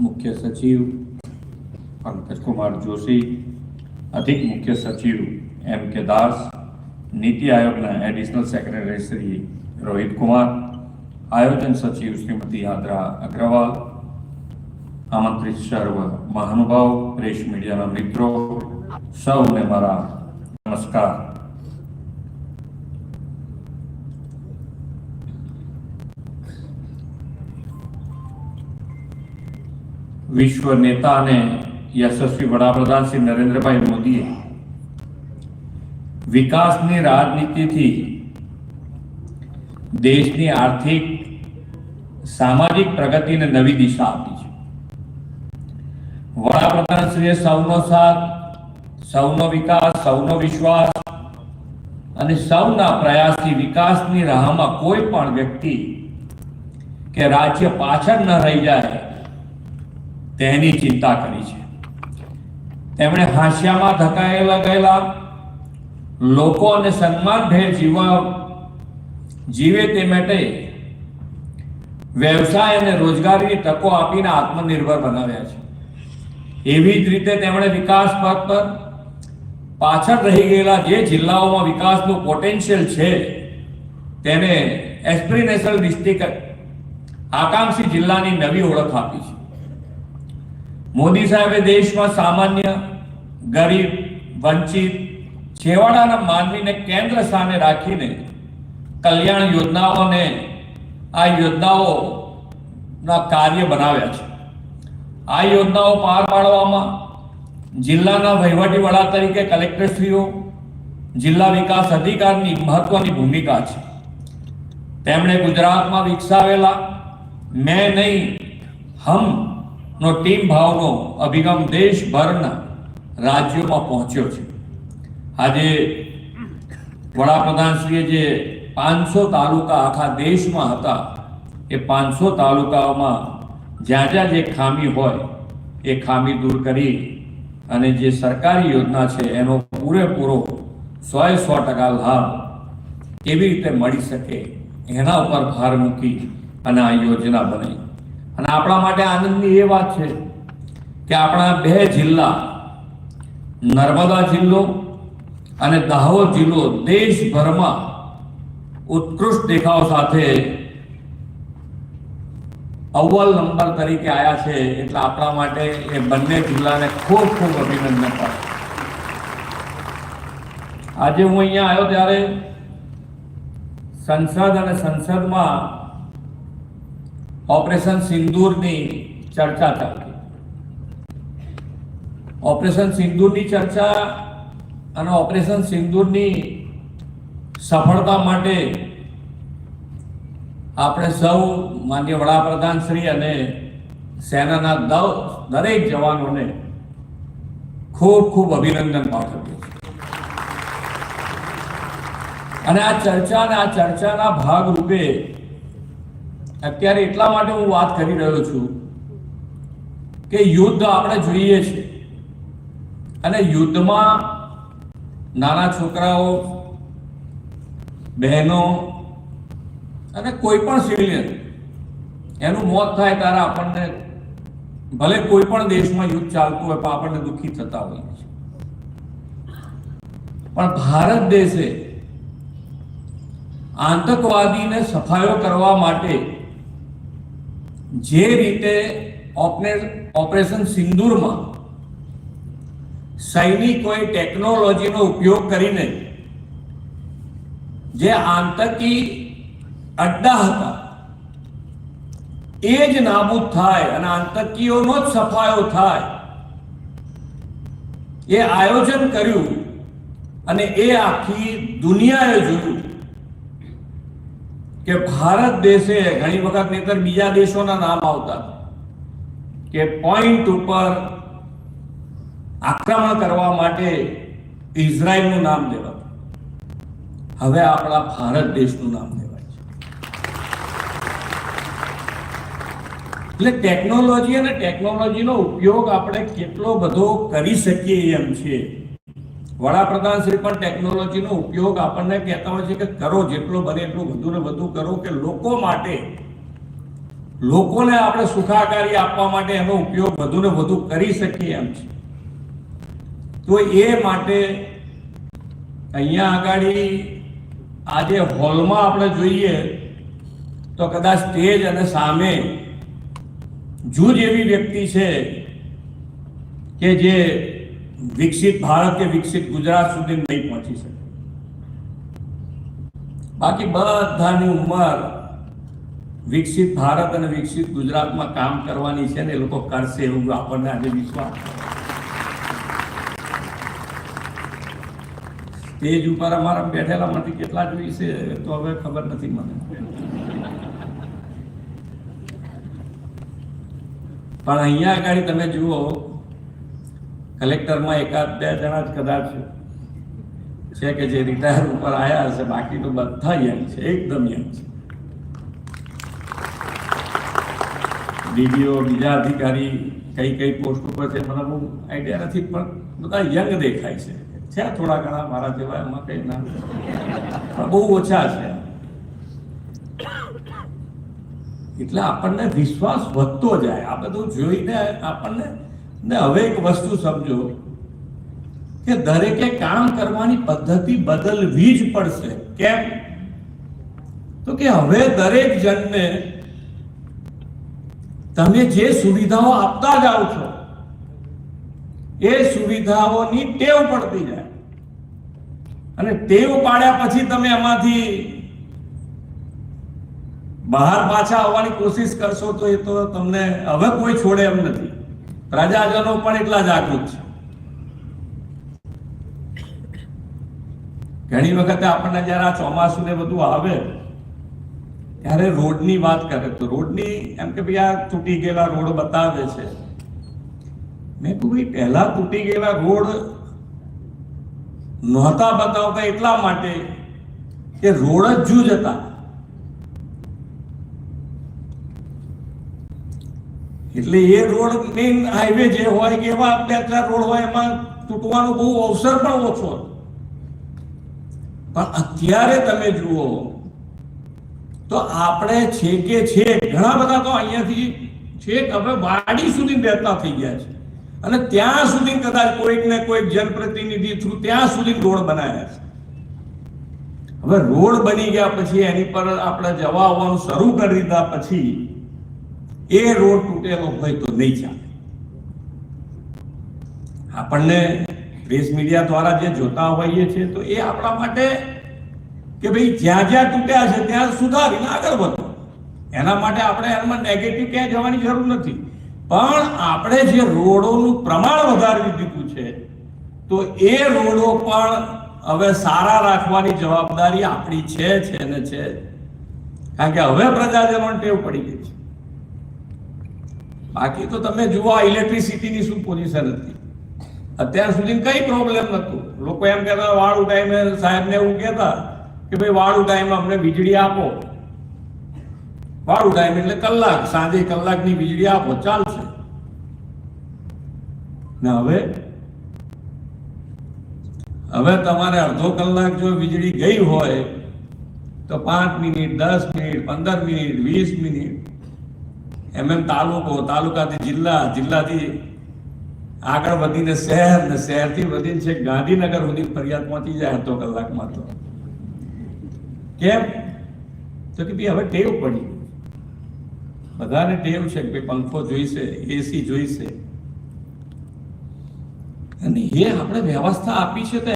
મુખ્ય સચિવ પંકજકુમાર જોશી, અધિક મુખ્ય સચિવ એમ કે દાસ, નીતિ આયોગના એડિશનલ સેક્રેટરી શ્રી રોહિત કુમાર, આયોજન સચિવ શ્રીમતી યાત્રા અગ્રવાલ, આમંત્રિત સર્વ મહાનુભાવ, પ્રેસ મીડિયાના મિત્રો, સૌને મારા નમસ્કાર. વિશ્વ નેતા અને યશસ્વી વડાપ્રધાન શ્રી નરેન્દ્રભાઈ મોદીએ વિકાસની રાજનીતિથી દેશની આર્થિક, સામાજિક પ્રગતિને નવી દિશા આપી છે. વડાપ્રધાનશ્રીએ સૌનો સાથ, સૌનો વિકાસ, સૌનો વિશ્વાસ અને સૌના પ્રયાસથી વિકાસની રાહમાં કોઈ પણ વ્યક્તિ કે રાજ્ય પાછળ ન રહી જાય તેની ચિંતા કરી છે. તેમણે હાંસિયામાં ધકાયેલા ગયેલા લોકો અને સન્માનભેર જીવવા જીવે તે માટે વ્યવસાય અને રોજગારીની તકો આપીને આત્મનિર્ભર બનાવ્યા છે. એવી જ રીતે તેમણે વિકાસ પથ પર પાછળ રહી ગયેલા જે જિલ્લાઓમાં વિકાસનું પોટેન્શિયલ છે, તેને એસ્પિરેશનલ ડિસ્ટ્રિક્ટ આકાંક્ષી જિલ્લાની નવી ઓળખ આપી છે. મોદી સાહેબે દેશમાં સામાન્ય, ગરીબ, વંચિત, છેવાડાના માનવીને કેન્દ્ર સ્થાને રાખીને કલ્યાણ યોજનાઓને, આ યોજનાઓના કાર્ય બનાવ્યા છે. આ યોજનાઓ પાર પાડવામાં જિલ્લાના વહીવટી વડા તરીકે કલેક્ટરશ્રીઓ, જિલ્લા વિકાસ અધિકારની મહત્વની ભૂમિકા છે. તેમણે ગુજરાતમાં વિકસાવેલા મેં નહીં, હમ નો ટીમ ભાવનો અભિગમ દેશભરના રાજ્યોમાં પહોંચ્યો છે. આજે વડાપ્રધાનશ્રીએ જે પાંચસો તાલુકા આખા દેશમાં હતા, એ પાંચસો તાલુકાઓમાં જ્યાં જ્યાં જે ખામી હોય, એ ખામી દૂર કરી અને જે સરકારી યોજના છે, એનો પૂરેપૂરો સોએ સો ટકા લાભ કેવી રીતે મળી શકે, એના ઉપર ભાર મૂકી અને આ યોજના બનાવી. અને આપણા માટે આનંદની એ વાત છે કે આપણા બે જિલ્લા, નર્મદા જિલ્લો અને દાહોદ જિલ્લો દેશભરમાં ઉત્કૃષ્ટ દેખાવ સાથે અવ્વલ નંબર તરીકે આવ્યા છે એટલે આપણા માટે એ બંને જિલ્લાને ખૂબ ખૂબ અભિનંદન આજે હું અહીંયા આવ્યો ત્યારે સંસદ અને સંસદમાં ઓપરેશન સિંદૂરની ચર્ચા થતી. ઓપરેશન સિંદૂરની ચર્ચા અને ઓપરેશન સિંદૂરની સફળતા માટે આપણે સૌ માન્ય વડાપ્રધાન શ્રી અને સેનાના દરેક જવાનોને ખૂબ ખૂબ અભિનંદન પાઠવીએ છીએ અને આ ચર્ચા અને આ ચર્ચાના ભાગ રૂપે અત્યારે એટલા માટે હું વાત કરી રહ્યો છું કે યુદ્ધ આપણે જોઈએ છે. અને યુદ્ધમાં નાના છોકરાઓ, બહેનો અને કોઈ પણ સિવિલિયન, એનું મોત થાય ત્યારે આપણને ભલે કોઈ પણ દેશમાં યુદ્ધ ચાલતું હોય, પણ આપણને દુઃખી થતા હોઈએ છીએ પણ ભારત દેશે આતંકવાદીને સફાયો કરવા માટે જે રીતે ઓપરેશન સિંદૂરમાં સૈનિકોએ ટેકનોલોજીનો ઉપયોગ કરીને જે આતંકી અડ્ડા હતા, એ જ નાબૂદ થાય અને આતંકીઓનો જ સફાયો થાય, એ આયોજન કર્યું અને એ આખી દુનિયાએ જોયું. કે ભારત દેશે ઘણી વખત નહીતર બીજા દેશોના નામ આવતા કે પોઈન્ટ ઉપર આક્રમણ કરવા માટે ઇઝરાયલનું નામ લેવાતું. હવે આપણા ભારત દેશનું નામ લેવાય છે. એટલે ટેકનોલોજી અને ટેકનોલોજીનો ઉપયોગ આપણે કેટલો બધો કરી શકીએ એમ છે. વડાપ્રધાન શ્રી પણ ટેકનોલોજીનો ઉપયોગ આપણને કહેતા હોય છે કે કરો જેટલો બને એટલું વધુ ને વધુ કરો કે લોકો માટે, લોકોને આપણે સુખાકારી આપવા માટે એનો ઉપયોગ વધુ ને વધુ કરી શકીએ એમ છે. તો એ માટે અહીંયા આગળ આજે હોલમાં આપણે જોઈએ તો કદાચ સ્ટેજ અને સામે જૂજ એવી વ્યક્તિ છે કે જે વિકસિત ભારત કે વિકસિત ગુજરાત સુધી નહીં પહોંચી શકે. બાકી બધાની ઉંમર વિકસિત ભારત અને વિકસિત ગુજરાતમાં કામ કરવાની છે ને એ લોકો કરશે એવું આપણને આજે વિશ્વાસ સ્ટેજ ઉપર અમારા બેઠેલામાંથી કેટલા જોઈશે તો હવે ખબર નથી મને. પણ અહીંયા આગળ તમે જુઓ કલેક્ટરમાં એકાદ બે જણા જ કદાચ છે કે જે રિટાયર ઉપર આવ્યા હશે, બાકી તો બધા યંગ છે, એકદમ યંગ છે. ડીડીઓ, બીજા અધિકારી, કઈ કઈ પોસ્ટ ઉપર છે, મને બહુ આઈડિયા નથી, પણ બધા યંગ દેખાય છે. છે થોડા ઘણા મારા જેવા, એમાં કઈ ના. પણ બહુ ઓછા છે. એટલે આપણને વિશ્વાસ વધતો જાય. આ બધું જોઈને આપણને ને હવે એક વસ્તુ સમજો કે દરેકે કામ કરવાની પદ્ધતિ બદલવી જ પડશે. કેમ? તો કે હવે દરેક જણને તમે જે સુવિધાઓ આપતા જાઓ છો, એ સુવિધાઓની ટેવ પડતી જાય. અને ટેવ પાડ્યા પછી તમે એમાંથી બહાર પાછા આવવાની કોશિશ કરશો તો એ તો તમને હવે કોઈ છોડે એમ નથી. પ્રજાજનો પણ એટલા જાગૃત છે. ઘણી વખતે આપણને જ્યારે આ ચોમાસું ને બધું આવે, ત્યારે રોડની વાત કરે તો રોડની એમ કે ભાઈ આ તૂટી ગયેલા રોડ બતાવે છે. મેં કીધું, ભાઈ પહેલા તૂટી ગયેલા રોડ નહોતા બતાવતા એટલા માટે કે રોડ જ જૂજ હતા. એટલે એ રોડ મેઇન હાઈવે જે હોય કે એવા બે ચાર રોડ હોય એમાં તૂટવાનો બહુ અવસર પણ ઓછો પણ અત્યારે તમે જુઓ, તો આપણે છે કે છે, ઘણા બધા તો અહીંયાથી છેક હવે વાડી સુધી બેતા થઈ ગયા છે. અને ત્યાં સુધી કદાચ કોઈક ને કોઈક જનપ્રતિનિધિ થ્રુ ત્યાં સુધી રોડ બનાવ્યા છે. હવે રોડ બની ગયા પછી એની પર આપણે જવા આવવાનું શરૂ કરી દીધા પછી એ રોડ તૂટેલો હોય તો નહીં ચાલે. આપણને પ્રેસ મીડિયા દ્વારા જે જોતા હોઈએ છીએ તો એ આપણા માટે કે ભાઈ જ્યાં જ્યાં તૂટ્યા છે ત્યાં સુધારીને આગળ વધો. એના માટે આપણે એમાં નેગેટિવ ક્યાંય જવાની જરૂર નથી. પણ આપણે જે રોડોનું પ્રમાણ વધારી દીધું છે, તો એ રોડો પણ હવે સારા રાખવાની જવાબદારી આપણી છે છે ને છે. કારણ કે હવે પ્રજાજનોને ટેવ પડી ગઈ છે. બાકી તો તમે જુઓ ઇલેક્ટ્રિસિટીની શું પોઝિશન હતી. અત્યાર સુધી કઈ પ્રોબ્લેમ નતું લોકો એમ કહેતા, વાળું ટાઈમે સાહેબને એવું કહેતા કે ભાઈ વાળું ટાઈમ અમને વીજળી આપો. વાળું ટાઈમ એટલે કલાક, સાંજે કલાકની વીજળી આપો, ચાલશે. ને હવે? હવે તમારે અડધો કલાક જો વીજળી ગઈ હોય, તો પાંચ મિનિટ, દસ મિનિટ, પંદર મિનિટ, વીસ મિનિટ એમ એમ તાલુકો, તાલુકાથી જિલ્લા, જિલ્લાથી આગળ વધીને શહેર ને શહેરથી વધીને છે ગાંધીનગર સુધી ફરિયાદ પહોંચી જાય અડધો કલાકમાં તો. કેમ? તો કે ભાઈ, હવે ટેવ પડી. બધાને ટેવ છે કે પંખો જોઈશે એસી જોઈશે. અને એ આપણે વ્યવસ્થા આપી છે તો